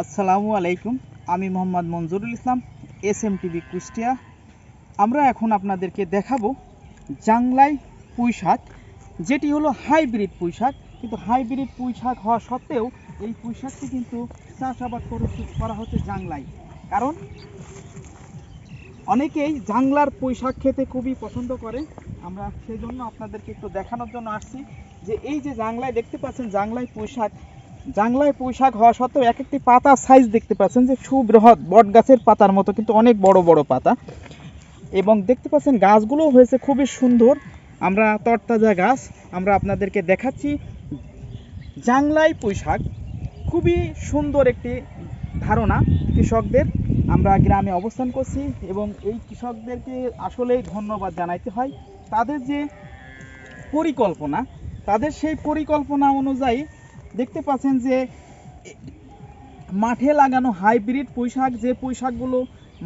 আসসালামু আলাইকুম। আমি Mohammad Monjurul Islam S M TV Kushtia. আমরা এখন আপনাদেরকে দেখাবো জাংলাই পুঁই শাক, যেটি হলো হাইব্রিড পুঁই শাক। কিন্তু হাইব্রিড পুঁই শাক হওয়া সত্ত্বেও এই পুঁই শাকটি কিন্তু চাষাবাদ করে- হচ্ছে জাংলাই। কারণ অনেকেই জাংলার পুঁই শাক খেতে খুবই পছন্দ করে। আমরা সেই জন্য আপনাদেরকে একটু দেখানোর জন্য আসছি যে এই যে জাংলায় দেখতে পাচ্ছেন জাংলায় পুঁই শাক জাংলায় পুঁই শাক হওয়া সত্ত্বেও এক একটি পাতা সাইজ দেখতে পাচ্ছেন যে সুবৃহৎ বট গাছের পাতার মতো, কিন্তু অনেক বড় বড় পাতা। এবং দেখতে পাচ্ছেন গাছগুলো হয়েছে খুবই সুন্দর। আমরা তরতাজা গাছ, আমরা আপনাদেরকে দেখাচ্ছি। জাংলাই পুঁই শাক খুবই সুন্দর একটি ধারণা কৃষকদের। আমরা গ্রামে অবস্থান করছি এবং এই কৃষকদেরকে আসলেই ধন্যবাদ জানাইতে হয়। তাদের যে পরিকল্পনা, তাদের সেই পরিকল্পনা অনুযায়ী দেখতে পাচ্ছেন যে মাঠে লাগানো হাইব্রিড পুঁইশাক, যে পুঁইশাকগুলো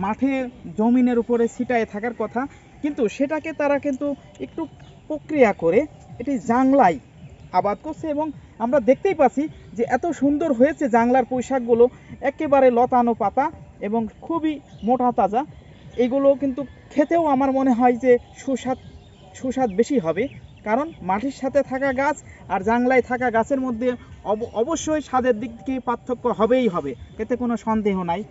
মাঠে জমিনের উপরে ছিটায় থাকার কথা, কিন্তু সেটাকে তারা কিন্তু একটু প্রক্রিয়া করে, এটি জাংলায় আবাদ করছে এবং আমরা দেখতেই পাচ্ছি যে এত সুন্দর হয়েছে জাংলার পুঁইশাকগুলো, একেবারে লতানো পাতা এবং খুবই মোটা তাজা। এগুলো কিন্তু খেতেও আমার মনে হয় যে সুস্বাদ সুস্বাদ বেশি হবে, কারণ মাটির সাথে থাকা গাছ আর জাংলায় থাকা গাছের মধ্যে অবশ্যই স্বাদের দিক থেকে পার্থক্য হবেই হবে, এতে কোনো সন্দেহ নাই।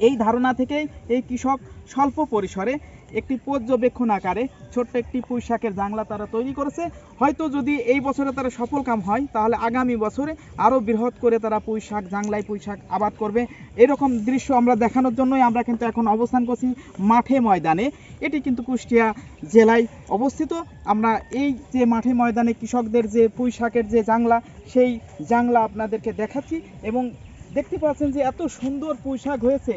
এই ধারণা থেকেই এই কৃষক স্বল্প পরিসরে একটি পর্যবেক্ষণ আকারে ছোট্ট একটি পুঁই শাকের জাংলা তারা তৈরি করেছে। হয়তো যদি এই বছরে তারা সফল কাম হয়, তাহলে আগামী বছরে আরও বৃহৎ করে তারা পুঁই শাক জাংলায় পুঁই শাক আবাদ করবে। এরকম দৃশ্য আমরা দেখানোর জন্যই আমরা কিন্তু এখন অবস্থান করছি মাঠে ময়দানে। এটি কিন্তু কুষ্টিয়া জেলায় অবস্থিত। আমরা এই যে মাঠে ময়দানে কৃষকদের যে পুঁই শাকের যে জাংলা, সেই জাংলা আপনাদেরকে দেখাচ্ছি এবং দেখতে পাচ্ছেন যে এত সুন্দর পুঁই শাক হয়েছে।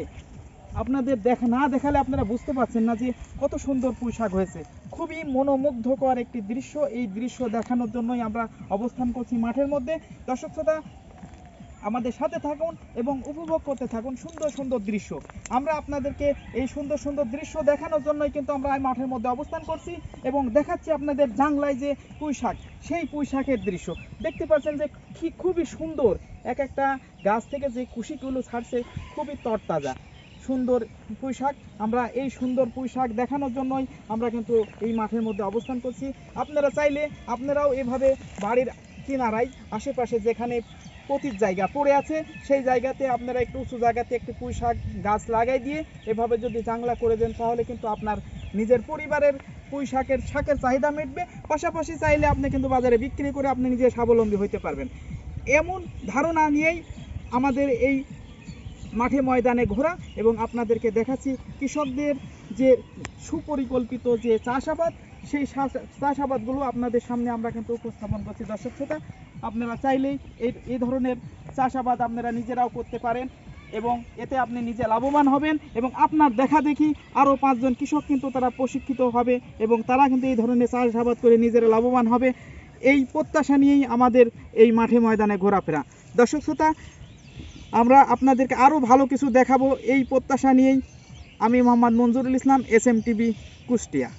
আপনাদের দেখা না দেখালে আপনারা বুঝতে পারছেন না যে কত সুন্দর পুঁই শাক হয়েছে। খুবই মনোমুগ্ধকর একটি দৃশ্য। এই দৃশ্য দেখানোর জন্যই আমরা অবস্থান করছি মাঠের মধ্যে। দর্শক শ্রোতা, আমাদের সাথে থাকুন এবং উপভোগ করতে থাকুন সুন্দর সুন্দর দৃশ্য। আমরা আপনাদেরকে এই সুন্দর সুন্দর দৃশ্য দেখানোর জন্যই কিন্তু আমরা এই মাঠের মধ্যে অবস্থান করছি এবং দেখাচ্ছি আপনাদের জাংলায় যে পুঁই শাক সেই পুঁই শাকের দৃশ্য। দেখতে পাচ্ছেন যে খুবই সুন্দর। এক একটা গাছ থেকে যে কুশিগুলো ছাড়ছে, খুবই তরতাজা। সুন্দর পুঁই শাক আমরা এই সুন্দর পুঁই শাক দেখানোর জন্যই আমরা কিন্তু এই মাঠের মধ্যে অবস্থান করছি। আপনারা চাইলে আপনারাও এভাবে বাড়ির কিনারায়, আশেপাশে যেখানে পতির জায়গা পড়ে আছে, সেই জায়গাতে আপনারা একটু উঁচু জায়গাতে একটু পুঁই শাক গাছ লাগাই দিয়ে এভাবে যদি জাংলা করে দেন, তাহলে কিন্তু আপনার নিজের পরিবারের পুঁই শাকের শাকের চাহিদা মিটবে। পাশাপাশি চাইলে আপনি কিন্তু বাজারে বিক্রি করে আপনি নিজে স্বাবলম্বী হতে পারবেন। এমন ধারণা নিয়েই আমাদের এই মাঠে ময়দানে ঘোরা এবং আপনাদেরকে দেখাচ্ছি কৃষকদের যে সুপরিকল্পিত যে চাষাবাদ, সেই চাষাবাদগুলো আপনাদের সামনে আমরা কিন্তু উপস্থাপন করছি। দর্শক শ্রোতা, আপনারা চাইলেই এই এই ধরনের চাষাবাদ আপনারা নিজেরাও করতে পারেন এবং এতে আপনি নিজে লাভবান হবেন এবং আপনার দেখা দেখি আরও পাঁচজন কৃষক কিন্তু তারা প্রশিক্ষিত হবে এবং তারা কিন্তু এই ধরনের চাষাবাদ করে নিজেরা লাভবান হবে। এই প্রত্যাশা নিয়েই আমাদের এই মাঠে ময়দানে ঘোরাফেরা। দর্শক শ্রোতা আমরা আপনাদেরকে আরও ভালো কিছু দেখাবো এই প্রত্যাশা নিয়েই। আমি Mohammad Monjurul Islam S M TV Kushtia.